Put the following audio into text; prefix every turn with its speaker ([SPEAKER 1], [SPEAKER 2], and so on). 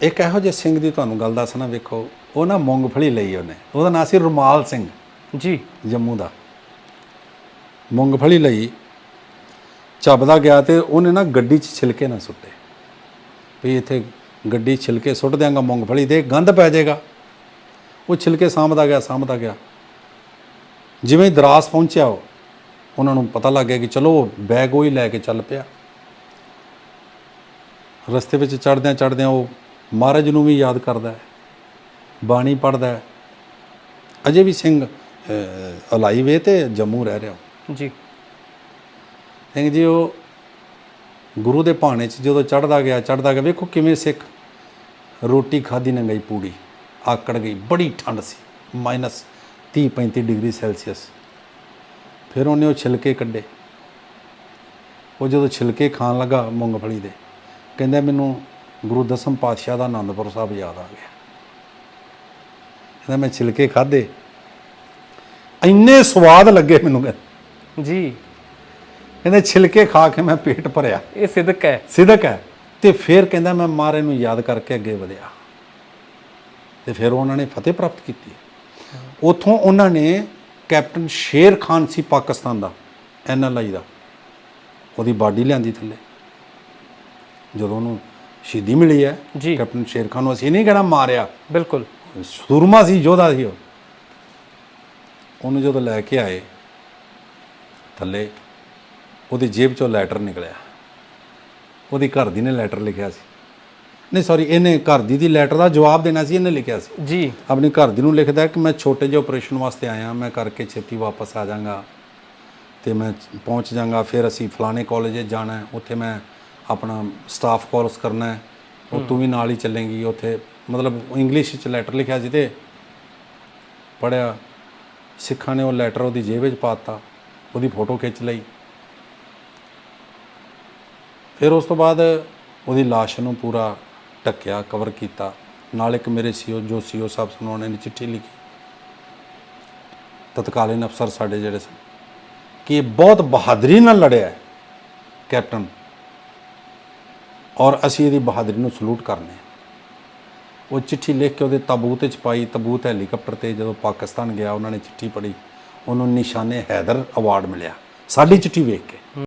[SPEAKER 1] ਇੱਕ ਇਹੋ ਜਿਹੇ ਸਿੰਘ ਦੀ ਤੁਹਾਨੂੰ ਗੱਲ ਦੱਸਣਾ ਵੇਖੋ ਉਹ ਨਾ ਮੂੰਗਫਲੀ ਲਈ ਉਹਨੇ। ਉਹਦਾ ਨਾਂ ਸੀ ਰੁਮਾਲ ਸਿੰਘ।
[SPEAKER 2] ਜੀ।
[SPEAKER 1] ਜੰਮੂ ਦਾ। ਮੂੰਗਫਲੀ ਲਈ ਚੱਬਦਾ ਗਿਆ ਤੇ ਉਹਨੇ ਨਾ ਗੱਡੀ 'ਚ ਛਿਲਕੇ ਨਾ ਸੁੱਟੇ। ਵੀ ਇੱਥੇ ਗੱਡੀ ਛਿਲਕੇ ਸੁੱਟ ਦਿਆਂਗਾ ਮੂੰਗਫਲੀ ਦੇ ਗੰਧ ਪੈ ਜਾਏਗਾ। ਉਹ ਛਿਲਕੇ ਸਾਂਭਦਾ ਗਿਆ ਸਾਂਭਦਾ ਗਿਆ। ਜਿਵੇਂ ਦਰਾਸ ਪਹੁੰਚਿਆ ਉਹ ਉਹਨਾਂ ਨੂੰ ਪਤਾ ਲੱਗ ਗਿਆ ਕਿ ਚਲੋ ਉਹ ਬੈਗ ਉਹ ਹੀ ਲੈ ਕੇ ਚੱਲ ਪਿਆ। ਰਸਤੇ ਵਿੱਚ ਚੜਦਿਆਂ ਚੜਦਿਆਂ ਉਹ ਮਹਾਰਾਜ ਨੂੰ ਵੀ ਯਾਦ ਕਰਦਾ ਹੈ ਬਾਣੀ ਪੜਦਾ ਹੈ। ਅਜੇ ਵੀ ਸਿੰਘ ਅਲਾਈ ਵੇ ਤੇ ਜੰਮੂ ਰਹਿ ਰਿਹਾ।
[SPEAKER 2] ਜੀ।
[SPEAKER 1] ਸਿੰਘ ਜੀ ਉਹ ਗੁਰੂ ਦੇ ਭਾਣੇ 'ਚ ਜਦੋਂ ਚੜਦਾ ਗਿਆ ਚੜਦਾ ਗਿਆ ਵੇਖੋ ਕਿਵੇਂ ਸਿੱਖ ਰੋਟੀ ਖਾਦੀ ਨਾ ਗਈ ਪੂੜੀ ਆਕੜ ਗਈ ਬੜੀ ਠੰਡ ਸੀ ਮਾਈਨਸ 30 35 ਡਿਗਰੀ ਸੈਲਸੀਅਸ। ਫਿਰ ਉਹਨੇ ਉਹ ਛਿਲਕੇ ਕੱਢੇ। ਉਹ ਜਦੋਂ ਛਿਲਕੇ ਖਾਣ ਲੱਗਾ ਮੂੰਗਫਲੀ ਦੇ ਕਹਿੰਦਾ ਮੈਨੂੰ ਗੁਰੂ ਦਸਮ ਪਾਤਸ਼ਾਹ ਦਾ ਆਨੰਦਪੁਰ ਸਾਹਿਬ ਯਾਦ ਆ ਗਿਆ। ਕਹਿੰਦਾ ਮੈਂ ਛਿਲਕੇ ਖਾਦੇ ਇੰਨੇ ਸਵਾਦ ਲੱਗੇ ਮੈਨੂੰ ਕਹਿੰਦਾ।
[SPEAKER 2] ਜੀ।
[SPEAKER 1] ਕਹਿੰਦੇ ਛਿਲਕੇ ਖਾ ਕੇ ਮੈਂ ਪੇਟ ਭਰਿਆ।
[SPEAKER 2] ਇਹ ਸਿਦਕ ਹੈ।
[SPEAKER 1] ਸਿਦਕ ਹੈ। ਤੇ ਫਿਰ ਕਹਿੰਦਾ ਮੈਂ ਮਾਰੇ ਨੂੰ ਯਾਦ ਕਰਕੇ ਅੱਗੇ ਵਧਿਆ। ਤੇ ਫਿਰ ਉਹਨਾਂ ਨੇ ਫਤਿਹ ਪ੍ਰਾਪਤ ਕੀਤੀ। ਉਥੋਂ ਉਹਨਾਂ ਨੇ ਕੈਪਟਨ ਸ਼ੇਰ ਖਾਨ ਸੀ ਪਾਕਿਸਤਾਨ ਦਾ ਐਨਐਲਆਈ ਦਾ। ਉਹਦੀ ਬਾਡੀ ਲਿਆਂਦੀ ਥੱਲੇ। ਜਦੋਂ ਉਹਨੂੰ ਸ਼ਹੀਦੀ ਮਿਲੀ ਹੈ।
[SPEAKER 2] ਜੀ।
[SPEAKER 1] ਕੈਪਟਨ ਸ਼ੇਰ ਖਾਨ ਨੂੰ ਅਸੀਂ ਨਹੀਂ ਕਹਿਣਾ ਮਾਰਿਆ।
[SPEAKER 2] ਬਿਲਕੁਲ।
[SPEAKER 1] ਸੂਰਮਾ ਸੀ ਯੋਧਾ ਸੀ ਉਹ। ਉਹਨੂੰ ਜਦੋਂ ਲੈ ਕੇ ਆਏ ਥੱਲੇ ਉਹਦੀ ਜੇਬ ਚੋਂ ਲੈਟਰ ਨਿਕਲਿਆ। ਉਹਦੀ ਘਰ ਦੀ ਨੇ ਲੈਟਰ ਲਿਖਿਆ ਸੀ। ਨਹੀਂ ਸੌਰੀ ਇਹਨੇ ਘਰ ਦੀ ਦੀ ਲੈਟਰ ਦਾ ਜਵਾਬ ਦੇਣਾ ਸੀ ਇਹਨੇ ਲਿਖਿਆ ਸੀ।
[SPEAKER 2] ਜੀ।
[SPEAKER 1] ਆਪਣੀ ਘਰ ਦੀ ਨੂੰ ਲਿਖਦਾ ਕਿ ਮੈਂ ਛੋਟੇ ਜਿਹੇ ਆਪਰੇਸ਼ਨ ਵਾਸਤੇ ਆਇਆ ਮੈਂ ਕਰਕੇ ਛੇਤੀ ਵਾਪਸ ਆ ਜਾਵਾਂਗਾ। ਤੇ ਮੈਂ ਪਹੁੰਚ ਜਾਵਾਂਗਾ ਫਿਰ ਅਸੀਂ ਫਲਾਣੇ ਕਾਲਜ ਜਾਣਾ ਉੱਥੇ ਮੈਂ ਆਪਣਾ ਸਟਾਫ ਕੋਰਸ ਕਰਨਾ ਹੈ, ਉਹ ਤੂੰ ਵੀ ਨਾਲ ਹੀ ਚੱਲੇਂਗੀ, ਉੱਥੇ ਮਤਲਬ ਇੰਗਲਿਸ਼ ਵਿੱਚ ਲੈਟਰ ਲਿਖਿਆ ਸੀ ਤੇ ਪੜਿਆ ਸਿੱਖਾਂ ਨੇ ਉਹ ਲੈਟਰ ਉਹਦੀ ਜੇਬ ਵਿੱਚ ਪਾਤਾ ਉਹਦੀ ਫੋਟੋ ਖਿੱਚ ਲਈ। ਫਿਰ ਉਸ ਤੋਂ ਬਾਅਦ ਉਹਦੀ ਲਾਸ਼ ਨੂੰ ਪੂਰਾ ਢੱਕਿਆ ਕਵਰ ਕੀਤਾ। ਨਾਲ ਇੱਕ ਮੇਰੇ ਸੀਓ, ਜੋ ਸੀਓ ਸਾਹਿਬ ਸਨ, ਉਹਨਾਂ ਨੇ ਚਿੱਠੀ ਲਿਖੀ। ਤਤਕਾਲੀਨ ਅਫਸਰ ਸਾਡੇ ਜਿਹੜੇ ਸਨ, ਕਿ ਬਹੁਤ ਬਹਾਦਰੀ ਨਾਲ ਲੜਿਆ ਕੈਪਟਨ। ਔਰ ਅਸੀਂ ਇਹਦੀ ਬਹਾਦਰੀ ਨੂੰ ਸਲੂਟ ਕਰਨੇ ਉਹ ਚਿੱਠੀ ਲਿਖ ਕੇ ਉਹਦੇ ਤਾਬੂਤ 'ਚ ਪਾਈ, ਤਾਬੂਤ ਹੈਲੀਕਾਪਟਰ ਤੇ ਜਦੋਂ ਪਾਕਿਸਤਾਨ ਗਿਆ, ਉਹਨਾਂ ਨੇ ਚਿੱਠੀ ਪੜ੍ਹੀ। ਉਹਨੂੰ ਨਿਸ਼ਾਨੇ ਹੈਦਰ ਅਵਾਰਡ ਮਿਲਿਆ। ਸਾਡੀ ਚਿੱਠੀ ਵੇਖ ਕੇ।